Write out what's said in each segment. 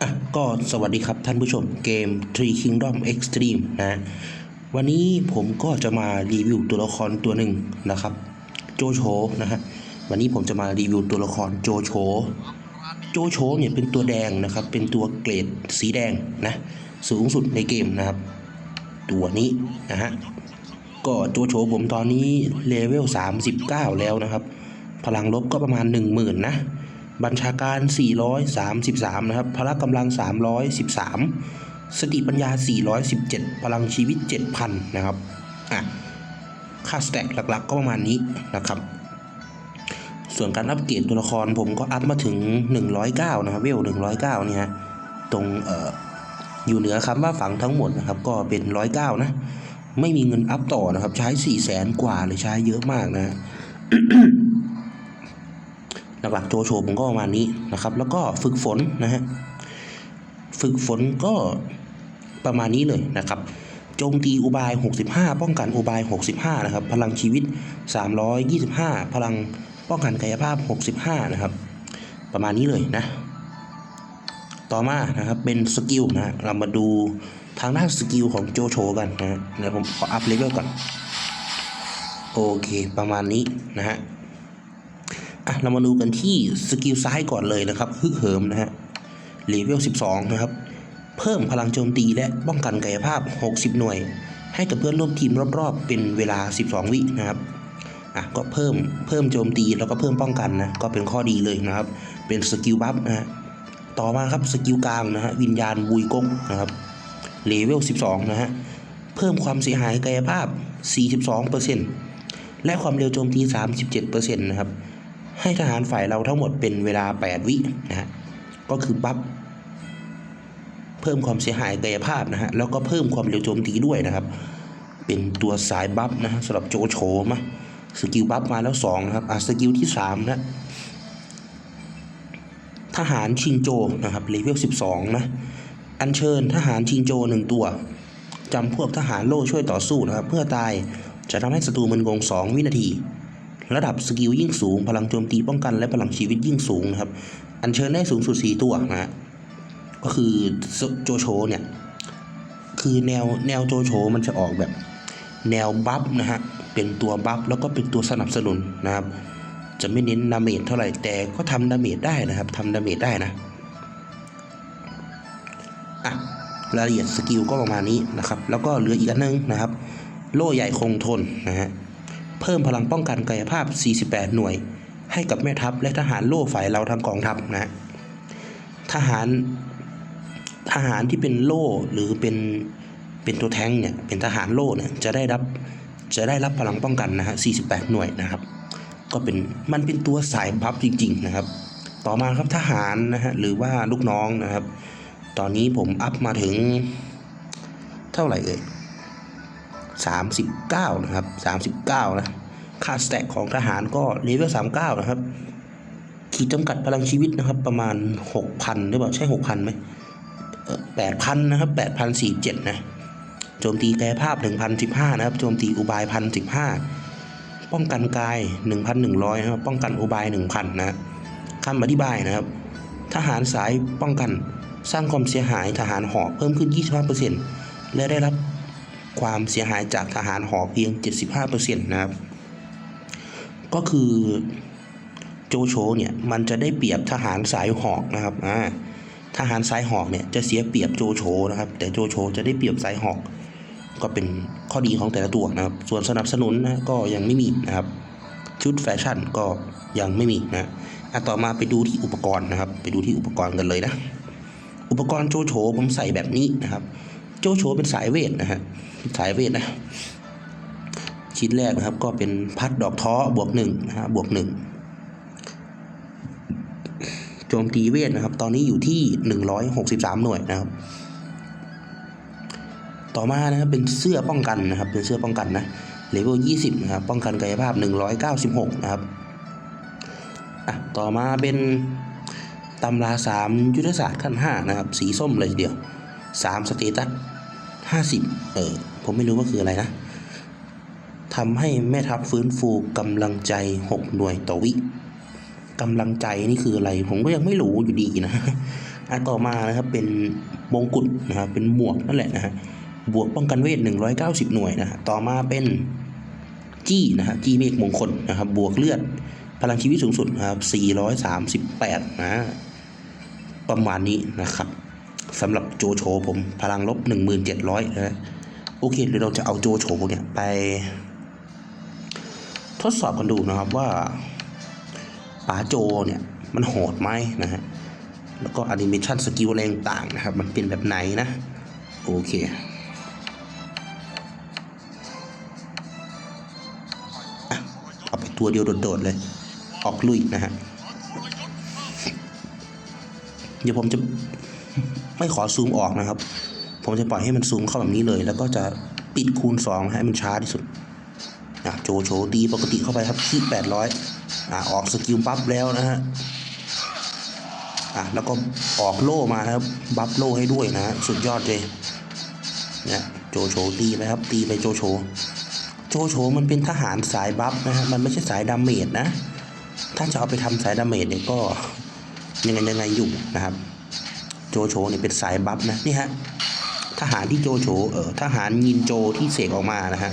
อะก็สวัสดีครับท่านผู้ชมเกม Tree Kingdom Extreme นะ วันนี้ผมก็จะมารีวิวตัวละครตัวหนึ่งนะครับ โจโฉนะฮะ วันนี้ผมจะมารีวิวตัวละครโจโฉ โจโฉเนี่ยเป็นตัวแดงนะครับ เป็นตัวเกรดสีแดงนะ สูงสุดในเกมนะครับ ตัวนี้นะฮะ ก็โจโฉผมตอนนี้เลเวล 39 แล้วนะครับ พลังลบก็ประมาณ 10,000 นะ บัญชาการ 433 นะครับ พละกำลัง 313 สติปัญญา 417 พลังชีวิต 7,000 นะครับ อะ ค่าสแต็กหลักๆ ก็ประมาณนี้นะครับ ส่วนการอัปเกรดตัวละครผมก็อัพมาถึง 109 นะครับ เวล 109 เนี่ย ตรงเอ่ออยู่เหนือคำว่าฝังทั้งหมดนะครับ ก็เป็น 109 นะ ไม่มีเงินอัพต่อนะครับ ใช้ 4 0 0แสนกว่าเลยใช้เยอะมากนะ หลักๆโจโฉผมก็ประมาณนี้นะครับ แล้วก็ฝึกฝนนะฮะฝึกฝนก็ประมาณนี้เลยนะครับโจมตีอุบาย 65 ป้องกันอุบาย 65 นะครับ พลังชีวิต 325 พลังป้องกันกายภาพ 65 นะครับ ประมาณนี้เลยนะ ต่อมานะครับเป็นสกิลนะฮะเรามาดูทางด้านสกิลของโจโฉกันนะฮะเดี๋ยวผมขออัพเลเวลก่อน โอเค ประมาณนี้นะฮะ อะเรามาดูกันที่สกิลซ้ายก่อนเลยนะครับฮึกเหิมนะฮะเลเวล 12 นะครับ เพิ่มพลังโจมตีและป้องกันกายภาพ 60 หน่วย ให้กับเพื่อนร่วมทีมรอบๆ เป็นเวลา 12 วินะครับอะก็เพิ่มเพิ่มโจมตีแล้วก็เพิ่มป้องกันนะก็เป็นข้อดีเลยนะครับ เป็นสกิลบัฟนะฮะต่อมาครับสกิลกลางนะฮะวิญญาณบุยกงนะครับเลเวล 12 นะฮะเพิ่มความเสียหายกายภาพ 42%และความเร็วโจมตี 37%นะครับ ให้ทหารฝ่ายเราทั้งหมดเป็นเวลา 8 วินะฮะก็คือบัฟเพิ่มความเสียหายกายภาพนะฮะแล้วก็เพิ่มความเร็วโจมตีด้วยนะครับ เป็นตัวสายบัฟนะฮะสำหรับโจโฉมาสกิลบัฟมาแล้ว2นะครับอะสกิลที่3นะทหารชิงโจนะครับเลเวล12 นะอัญเชิญทหารชิงโจหนึ่งตัวจำพวกทหารโล่ช่วยต่อสู้นะครับ เพื่อตายจะทำให้ศัตรูมึนงง 2 วินาที ระดับสกิลยิ่งสูง พลังโจมตีป้องกันและพลังชีวิตยิ่งสูงนะครับ อัญเชิญได้สูงสุด 4 ตัวนะฮะก็คือโจโฉเนี่ย คือแนวแนวโจโฉมันจะออกแบบแนวบัฟนะฮะ เป็นตัวบัฟแล้วก็เป็นตัวสนับสนุนนะครับ จะไม่เน้นดาเมจเท่าไหร่แต่ก็ทำดาเมจได้นะครับทำดาเมจได้นะอะรายละเอียดสกิลก็ประมาณนี้นะครับ แล้วก็เหลืออีกอันนึงนะครับ โล่ใหญ่คงทนนะฮะ เพิ่มพลังป้องกันกายภาพ 48 หน่วย ให้กับแม่ทัพและทหารโล่ฝ่ายเราทางกองทัพนะทหารทหารที่เป็นโล่หรือเป็นเป็นตัวแท้งเนี่ยเป็นทหารโล่เนี่ยจะได้รับจะได้รับพลังป้องกันนะฮะ 48 หน่วยนะครับ ก็เป็นมันเป็นตัวสายบัฟจริง ๆ นะครับ ต่อมาครับทหารนะฮะหรือว่าลูกน้องนะครับ ตอนนี้ผมอัพมาถึงเท่าไหร่เอ่ย 39 นะครับ 39 นะ ค่าสแต็กของทหารก็เลเวล39 นะครับ ขีดจำกัดพลังชีวิตนะครับ ประมาณ 6,000 หรือเปล่า ใช่ 6,000ไหมเอ่อ8,000 นะครับ 8,047 นะ โจมตีกายภาพ 1,015 นะครับ โจมตีอุบาย1,015 ป้องกันกาย 1,100 นะครับ ป้องกันอุบาย 1,000 นะคำอธิบายนะครับ ทหารสายป้องกันสร้างความเสียหายทหารหอเพิ่มขึ้น 25%และได้รับ ความเสียหายจากทหารหอกเพียง 75%นะครับ ก็คือโจโฉเนี่ยมันจะได้เปรียบทหารสายหอกนะครับอ่าทหารสายหอกเนี่ยจะเสียเปรียบโจโฉนะครับ แต่โจโฉจะได้เปรียบสายหอก ก็เป็นข้อดีของแต่ละตัวนะครับ ส่วนสนับสนุนนะก็ยังไม่มีนะครับ ชุดแฟชั่นก็ยังไม่มีนะอะต่อมาไปดูที่อุปกรณ์นะครับ ไปดูที่อุปกรณ์กันเลยนะ อุปกรณ์โจโฉผมใส่แบบนี้นะครับ โจโฉเป็นสายเวทนะฮะสายเวทนะชิ้นแรกนะครับก็เป็นพัดดอกท้อบวกหนึ่งนะฮะบวกหนึ่งโจมตีเวทนะครับ ตอนนี้อยู่ที่หนึ่งร้อยหกสิบสามหน่วยนะครับ ต่อมานะครับเป็นเสื้อป้องกันนะครับ เป็นเสื้อป้องกันนะเลเวลยี่สิบนะครับ ป้องกันกายภาพหนึ่งร้อยเก้าสิบหกนะครับอะต่อมาเป็นตำราสามยุทธศาสตร์ขั้นห้านะครับ สีส้มเลยทีเดียวสามสเตตัส ห้าสิบเออ ผมไม่รู้ว่าคืออะไรนะทำให้แม่ทัพฟื้นฟูกำลังใจหกหน่วยต่อวิกำลังใจนี่คืออะไร ผมก็ยังไม่รู้อยู่ดีนะอันต่อมานะครับเป็นมงกุฎนะครับเป็นหมวกนั่นแหละนะฮะบวกป้องกันเวท 190 หน่วยนะฮะต่อมาเป็นจี้นะฮะจี้เมฆมงคลนะครับบวกเลือดพลังชีวิตสูงสุดนะครับ438นะประมาณนี้นะครับ สำหรับโจโฉผมพลังลบ 1700นะฮะโอเคเดี๋ยวเราจะเอาโจโฉเนี่ยไป ทดสอบกันดูนะครับว่าป๋าโจเนี่ยมันโหดไหมนะฮะแล้วก็แอนิเมชันสกิลอะไรต่างนะครับ มันเป็นแบบไหนนะ โอเคเอาไปตัวเดียวโดดๆเลย ออกลุยนะฮะ เดี๋ยวผมจะ ไม่ขอซูมออกนะครับ ผมจะปล่อยให้มันซูมเข้าแบบนี้เลย แล้วก็จะปิดคูณ 2 ให้มันช้าที่สุดอะโจโฉตีปกติเข้าไปครับที่แปดร้อยอะออกสกิลบัฟแล้วนะฮะอะแล้วก็ออกโล่มานะครับบัฟโล่ให้ด้วยนะ สุดยอดเลยเนี่ยโจโฉตีไปครับตีไปโจโฉโจโฉมันเป็นทหารสายบัฟนะฮะมันไม่ใช่สายดาเมจนะ ถ้าจะเอาไปทำสายดาเมจเนี่ยก็ยังไงยังไงอยู่นะครับ โจโฉเนี่ยเป็นสายบัฟนะนี่ฮะทหารที่โจโฉเออทหารยินโจที่เสกออกมานะฮะ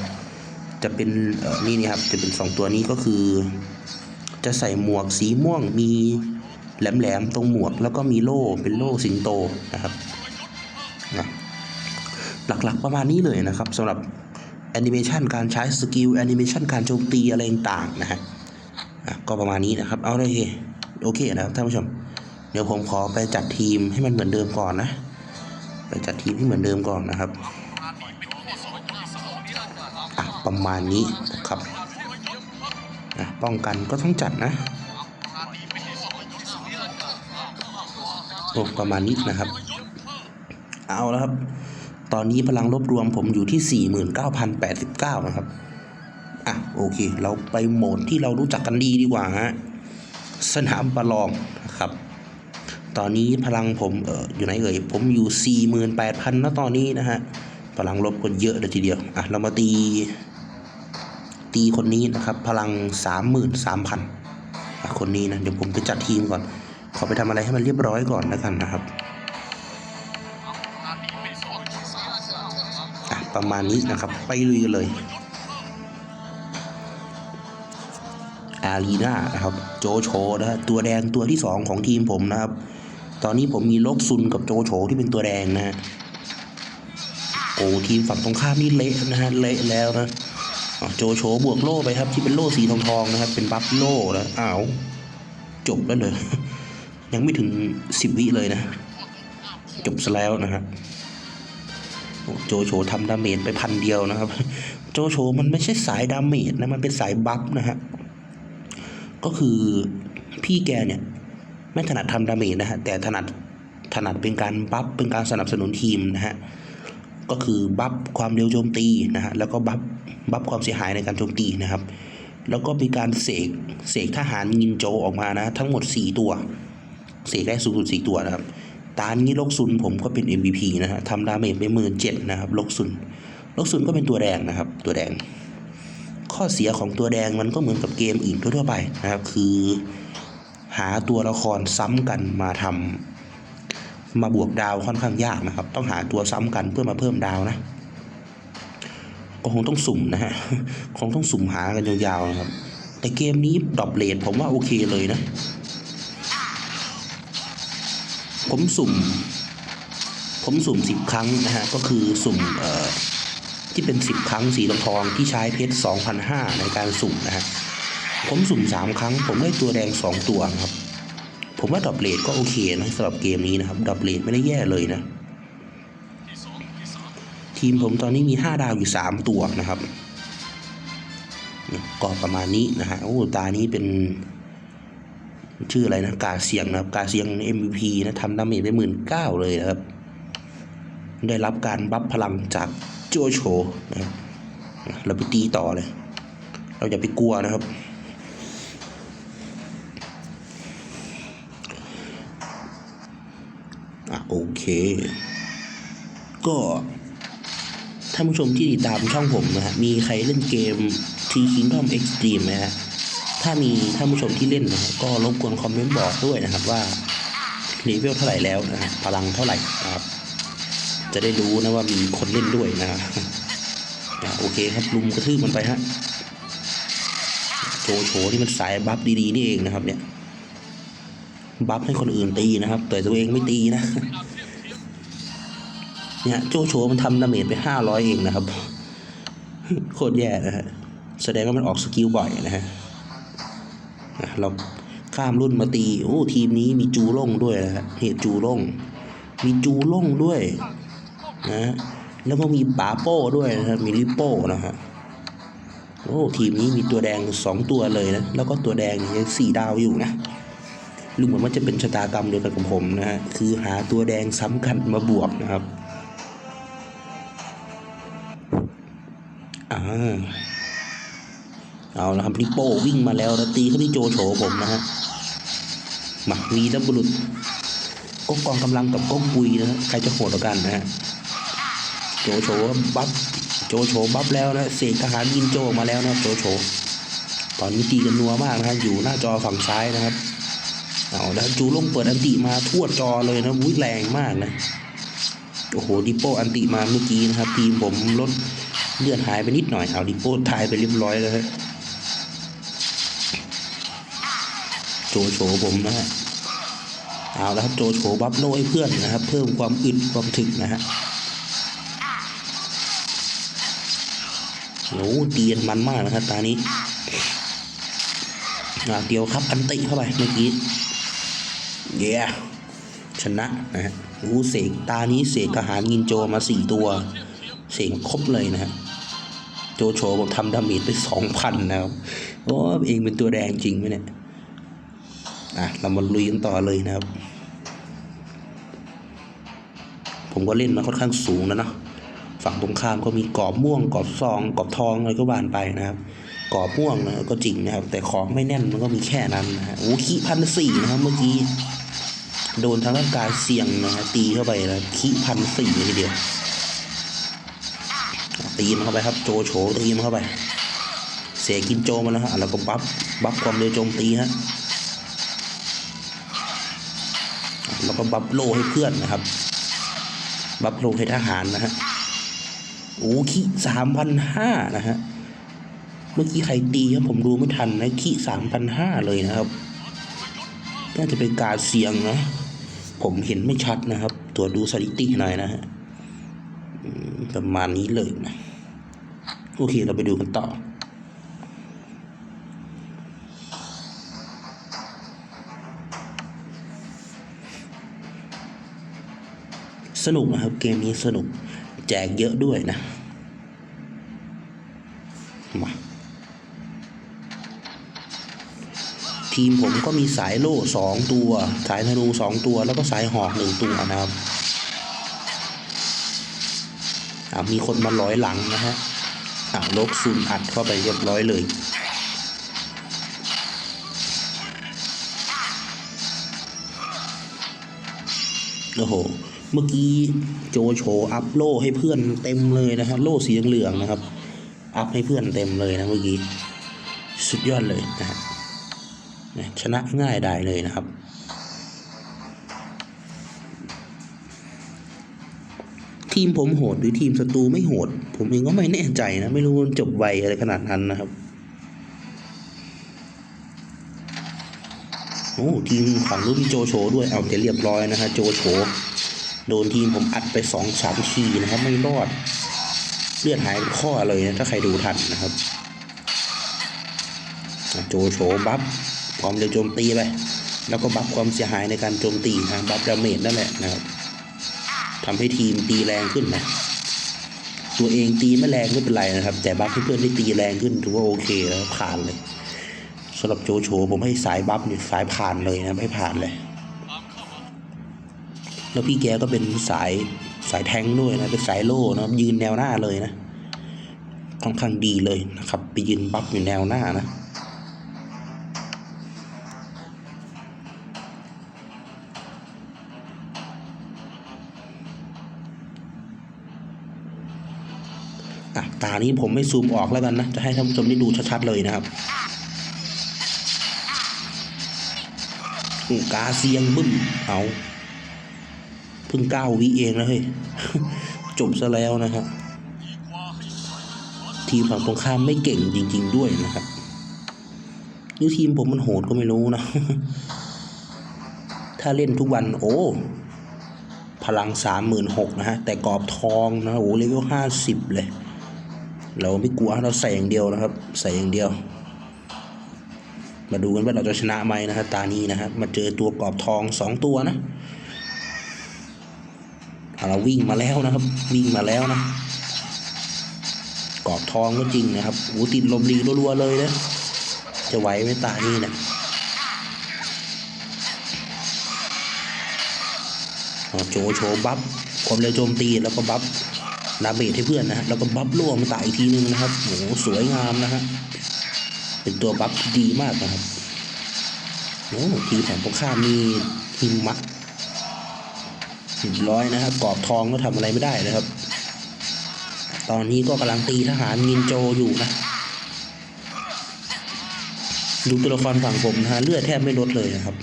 จะเป็นเอ่อนี่นี่ครับจะเป็นสองตัวนี้ก็คือ จะใส่หมวกสีม่วงมีแหลมๆตรงหมวกแล้วก็มีโล่เป็นโล่สิงโตนะครับนะหลักๆประมาณนี้เลยนะครับสำหรับแอนิเมชันการใช้สกิลแอนิเมชันการโจมตีอะไรต่างๆนะฮะอะก็ประมาณนี้นะครับ เอาเลยโอเคนะครับท่านผู้ชม เดี๋ยวผมขอไปจัดทีมให้มันเหมือนเดิมก่อนนะ ไปจัดทีมให้เหมือนเดิมก่อนนะครับประมาณนี้นะครับอะป้องกันก็ต้องจัดนะโอ้ประมาณนี้นะครับ เอาแล้วครับ ตอนนี้พลังลบรวมผมอยู่ที่ 49,089 นะครับ อะ โอเค เราไปโหมดที่เรารู้จักกันดีดีกว่าฮะ สนามประลองนะครับ ตอนนี้พลังผมเอออยู่ไหนเอ่ยผมอยู่ 48,000นะตอนนี้นะฮะพลังลบก็เยอะเลยทีเดียวอะเรามาตีตีคนนี้นะครับ พลัง 33,000อะคนนี้นะเดี๋ยวผมไปจัดทีมก่อน ขอไปทำอะไรให้มันเรียบร้อยก่อนแล้วกันนะครับอะประมาณนี้นะครับไปลุยกันเลยอารีนานะครับโจโฉนะฮะตัวแดงตัวที่สองของทีมผมนะครับ ตอนนี้ผมมีลกซุนกับโจโฉที่เป็นตัวแดงนะฮะโอ้ทีมฝั่งตรงข้ามนี่เละนะฮะเละแล้วนะโจโฉบวกโล่ไปครับ ที่เป็นโล่สีทองทองนะครับ เป็นบัฟโล่นะอ้าวจบแล้วเลยยังไม่ถึงสิบวิเลยนะ จบซะแล้วนะฮะโอ้โจโฉทำดาเมจไปพันเดียวนะครับ โจโฉมันไม่ใช่สายดาเมจนะมันเป็นสายบัฟนะฮะก็คือพี่แกเนี่ย ไม่ถนัดทำดาเมจนะฮะแต่ถนัดถนัดเป็นการบัฟเป็นการสนับสนุนทีมนะฮะก็คือบัฟความเร็วโจมตีนะฮะแล้วก็บัฟบัฟความเสียหายในการโจมตีนะครับ แล้วก็มีการเสกเสกทหารยินโจออกมานะ ทั้งหมด 4 ตัวเสกได้สูงสุด4ตัวนะครับตานี้ลกซุนผมก็เป็น MVP นะฮะทำดาเมจไปหมื่นเจ็ดนะครับลกซุนลกซุนก็เป็นตัวแดงนะครับ ตัวแดง ข้อเสียของตัวแดงมันก็เหมือนกับเกมอื่นทั่วไปนะครับ คือ หาตัวละครซ้ำกันมาทำมาบวกดาวค่อนข้างยากนะครับ ต้องหาตัวซ้ำกันเพื่อมาเพิ่มดาวนะ ก็คงต้องสุ่มนะฮะคงต้องสุ่มหากันยาวๆนะครับ แต่เกมนี้ดรอปเลทผมว่าโอเคเลยนะ ผมสุ่ม ผมสุ่มสิบครั้งนะฮะ ก็คือสุ่มเอ่อที่เป็นสิบครั้งสีทองที่ใช้เพชรสองพันห้าในการสุ่มนะฮะ ผมสุ่มสามครั้ง ผมได้ตัวแดงสองตัวครับ ผมว่าดรอปเลทก็โอเคนะสำหรับเกมนี้นะครับดรอปเลทไม่ได้แย่เลยนะ ทีมผมตอนนี้มีห้าดาวอยู่สามตัวนะครับก็ประมาณนี้นะฮะโอ้ตานี้เป็นชื่ออะไรนะกาเซียงนะครับกาเซียง MVP นะทำดาเมจไปหมื่นเก้าเลยนะครับ ได้รับการบัฟพลังจากโจโฉนะครับเราไปตีต่อเลย เราอย่าไปกลัวนะครับ อะโอเค ก็ท่านผู้ชมที่ติดตามช่องผมนะฮะ มีใครเล่นเกม T Kingdom Extreme ไหมฮะ ถ้ามีท่านผู้ชมที่เล่นนะครับก็รบกวนคอมเมนต์บอกด้วยนะครับว่าเลเวลเท่าไหร่แล้วนะฮะ พลังเท่าไหร่นะครับ จะได้รู้นะว่ามีคนเล่นด้วยนะครับอะโอเคครับลุมกระทืบมันไปฮะโจโฉที่มันสายบัฟดีๆนี่เองนะครับเนี่ย บัฟให้คนอื่นตีนะครับ แต่ตัวเองไม่ตีนะ เนี่ยโจโฉมันทำดาเมจไปห้าร้อยเองนะครับ โคตรแย่นะฮะ แสดงว่ามันออกสกิลบ่อยนะฮะเราข้ามรุ่นมาตี โอ้ ทีมนี้มีจูล่งด้วยนะฮะเหตุจูล่ง มีจูล่งด้วยนะแล้วก็มีป๋าโป้ด้วยนะฮะมีลิโป้นะฮะโอ้ทีมนี้มีตัวแดงสองตัวเลยนะ แล้วก็ตัวแดงยังสี่ดาวอยู่นะ ดูเหมือนว่าจะเป็นชะตากรรมเดียวกันกับผมนะฮะคือหาตัวแดงซ้ำกันมาบวกนะครับอ่าเอาละครับลิโป้วิ่งมาแล้วแล้วตีเข้าที่โจโฉผมนะฮะมาวีรบุรุษก็กองกำลังกับก้ปุยนะฮะใครจะโหดกันนะฮะโจโฉบัฟโจโฉบัฟแล้วนะเสกทหารยินโจออกมาแล้วนะโจโฉตอนนี้ตีกันนัวมากนะครับอยู่หน้าจอฝั่งซ้ายนะครับ เอาแล้วจูลงเปิดอันติมาทั่วจอเลยนะวุ้ยแรงมากนะโอ้โหดิโป้อันติมาเมื่อกี้นะครับทีมผมลดเลือดหายไปนิดหน่อยเอาดิโป้ทายไปเรียบร้อยแล้วโจโฉผมนะฮะเอาแล้วครับโจโฉบัฟโลให้เพื่อนนะครับ เพิ่มความอึดความถึกนะฮะโอ้โหตีกันมันมากนะครับตานี้อาเดียวครับอันติเข้าไปเมื่อกี้ เย้ชนะนะฮะโอ้เสกตานี้เสกทหารยินโจมาสี่ตัว เสกครบเลยนะฮะโจโฉผมทำดาเมจไปสองพันนะครับโอ้เองเป็นตัวแดงจริงไหมเนี่ยอะเรามาลุยกันต่อเลยนะครับ ผมก็เล่นมาค่อนข้างสูงแล้วเนาะฝั่งตรงข้ามก็มีกรอบม่วงกรอบซองกรอบทองอะไรก็บานไปนะครับกรอบม่วงนะก็จริงนะครับ แต่ของไม่แน่นมันก็มีแค่นั้นนะฮะโอ้ขี้พันสี่นะครับเมื่อกี้ โดนทางร่างกายเสี่ยงนะฮะตีเข้าไปแล้วขี้พันสี่ทีเดียวตีมันเข้าไปครับโจโฉตีมันเข้าไป เสียกินโจมาแล้วฮะแล้วก็บัฟบัฟความเร็วโจมตีฮะแล้วก็บัฟโลให้เพื่อนนะครับ บัฟโลให้ทหารนะฮะโอ้ขี้สามพันห้านะฮะเมื่อกี้ใครตีครับผมดูไม่ทันนะขี้สามพันห้าเลยนะครับ น่าจะเป็นการเสียงนะ ผมเห็นไม่ชัดนะครับ ตัวดูสถิติหน่อยนะฮะประมาณนี้เลยนะ โอเคเราไปดูกันต่อสนุกนะครับเกมนี้สนุกแจกเยอะด้วยนะ มา ทีมผมก็มีสายโล่สองตัว สายธนูสองตัว แล้วก็สายหอกหนึ่งตัวนะครับอ่ามีคนมาร้อยหลังนะฮะอ่าลกซุนอัดเข้าไปเรียบร้อยเลยโอ้โห เมื่อกี้โจโฉอัพโล่ให้เพื่อนเต็มเลยนะครับ โล่สีเหลืองนะครับ อัพให้เพื่อนเต็มเลยนะเมื่อกี้ สุดยอดเลยนะฮะ ชนะง่ายได้เลยนะครับ ทีมผมโหดหรือทีมศัตรูไม่โหด ผมเองก็ไม่แน่ใจนะ ไม่รู้มันจบไวอะไรขนาดนั้นนะครับโอ้ทีมฝั่งรุ่นโจโฉด้วยเอาจะเรียบร้อยนะฮะโจโฉโดนทีมผมอัดไปสองสามทีนะครับไม่รอดเลือดหายข้อเลยนะถ้าใครดูทันนะครับ โจโฉบัฟ พร้อมเร็วโจมตีไปแล้วก็บัฟความเสียหายในการโจมตีนะบัฟดาเมจนั่นแหละนะครับทำให้ทีมตีแรงขึ้นนะตัวเองตีไม่แรงไม่เป็นไรนะครับ แต่บัฟเพื่อนได้ตีแรงขึ้นถือว่าโอเคแล้วผ่านเลยสำหรับโจโฉผมให้สายบัฟเนี่ยสายผ่านเลยนะให้ผ่านเลยแล้วพี่แกก็เป็นสายสายแทงด้วยนะเป็นสายโล่นะครับยืนแนวหน้าเลยนะค่อนข้างดีเลยนะครับ ไปยืนบัฟอยู่แนวหน้านะ ตานี้ผมไม่ซูมออกแล้วกันนะ จะให้ท่านผู้ชมได้ดูชัดๆเลยนะครับกาเซียงบึ้ม เอาเพิ่งเก้าวิเองนะเฮ้ย จบซะแล้วนะครับทีมฝั่งตรงข้ามไม่เก่งจริง ๆ ด้วยนะครับหรือทีมผมมันโหดก็ไม่รู้นะ ถ้าเล่นทุกวันโอ้ พลังสามหมื่นหกนะฮะ แต่กรอบทองนะโอ้เลเวลห้าสิบเลย เราไม่กลัวเราใส่อย่างเดียวนะครับ ใส่อย่างเดียว มาดูกันว่าเราจะชนะไหมนะฮะตานี้นะฮะมาเจอตัวกรอบทองสองตัวนะเราวิ่งมาแล้วนะครับ วิ่งมาแล้วนะกรอบทองก็จริงนะครับโอ้ติดลมรีรัวๆเลยนะจะไหวไหมตานี้เนะโชว์โชบัฟความเร็วโจมตีแล้วก็บัฟ ดาเมจให้เพื่อนนะฮะแล้วก็บัฟล่วงมาตายอีกทีนึงนะครับโอ้โหสวยงามนะฮะเป็นตัวบัฟที่ดีมากนะครับโอ้ทีมของพวกข้ามมีหิมะเรียบร้อยนะครับกรอบทองก็ทำอะไรไม่ได้นะครับ ตอนนี้ก็กำลังตีทหารนินโจอยู่นะดูตัวละครฝั่งผมนะฮะเลือดแทบไม่ลดเลยนะครับ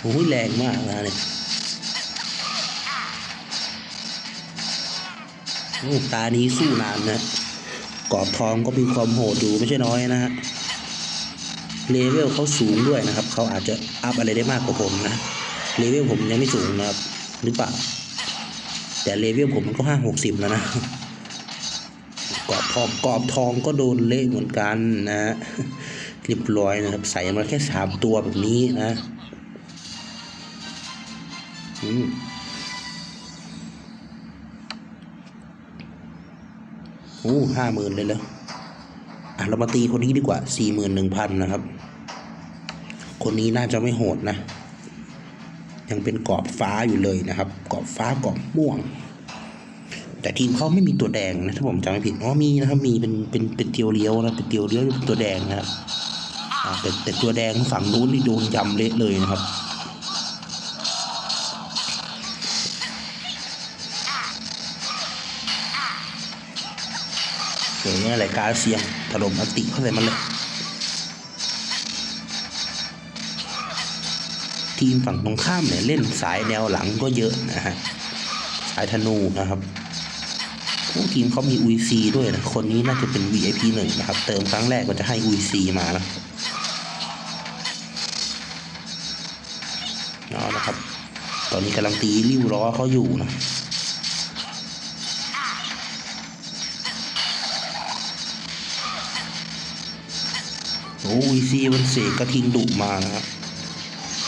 โอ้ยแรงมากนะเนี่ย ตานี้สู้นานนะกรอบทองก็มีความโหดอยู่ไม่ใช่น้อยนะฮะเลเวลเขาสูงด้วยนะครับ เขาอาจจะอัพอะไรได้มากกว่าผมนะเลเวลผมยังไม่สูงนะครับ หรือเปล่า แต่เลเวลผมมันก็ห้าหกสิบแล้วนะกรอบทองกรอบทองก็โดนเละเหมือนกันนะฮะเรียบร้อยนะครับ ใส่มาแค่สามตัวแบบนี้นะ อืม โอ้ห้าหมื่นเลยแล้วอะเรามาตีคนนี้ดีกว่าสี่หมื่นหนึ่งพันนะครับ คนนี้น่าจะไม่โหดนะ ยังเป็นกรอบฟ้าอยู่เลยนะครับ กรอบฟ้ากรอบม่วง แต่ทีมเขาไม่มีตัวแดงนะถ้าผมจำไม่ผิดอ๋อมีนะครับ มีเป็นเป็นเป็นเตียวเลี้ยวนะเป็นเตียวเลี้ยวเป็นตัวแดงนะครับอ่าแต่แต่ตัวแดงฝั่งนู้นนี่โดนยำเละเลยนะครับ อย่างเงี้ยรายการเสียงถล่มอติเข้าใส่มันเลยทีมฝั่งตรงข้ามเนี่ยเล่นสายแนวหลังก็เยอะนะฮะสายธนูนะครับโอ้ทีมเขามีอุยซีด้วยนะคนนี้น่าจะเป็น VIP หนึ่งนะครับ เติมครั้งแรกก็จะให้อุยซีมานะเอาละครับ ตอนนี้กำลังตีริ้วล้อเขาอยู่นะ โอ้อุยซีมันเสกกระทิงดุมานะครับ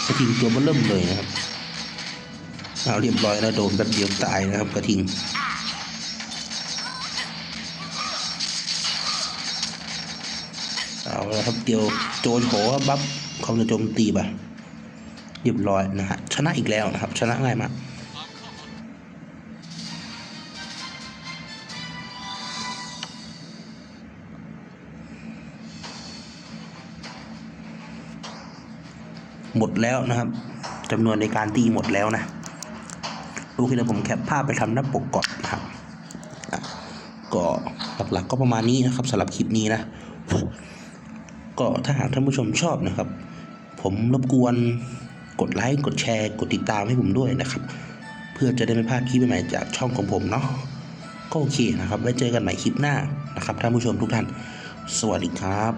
กระทิงตัวมันเริ่มเลยนะครับเอาเรียบร้อยแล้วโดนแป๊บเดียวตายนะครับกระทิงเอาละครับเดียวโจนโหบัฟเขาจะโจมตีไปเรียบร้อยนะฮะชนะอีกแล้วนะครับ ชนะง่ายมาก หมดแล้วนะครับจำนวนในการตีหมดแล้วนะโอเคเดี๋ยวผมแคปภาพไปทำหน้าปกก่อนนะครับอะก็หลักๆก็ประมาณนี้นะครับสำหรับคลิปนี้นะก็ถ้าหากท่านผู้ชมชอบนะครับ ผมรบกวนกดไลค์กดแชร์กดติดตามให้ผมด้วยนะครับ เพื่อจะได้ไม่พลาดคลิปใหม่จากช่องของผมเนาะก็โอเคนะครับ ไว้เจอกันใหม่คลิปหน้านะครับท่านผู้ชมทุกท่าน สวัสดีครับ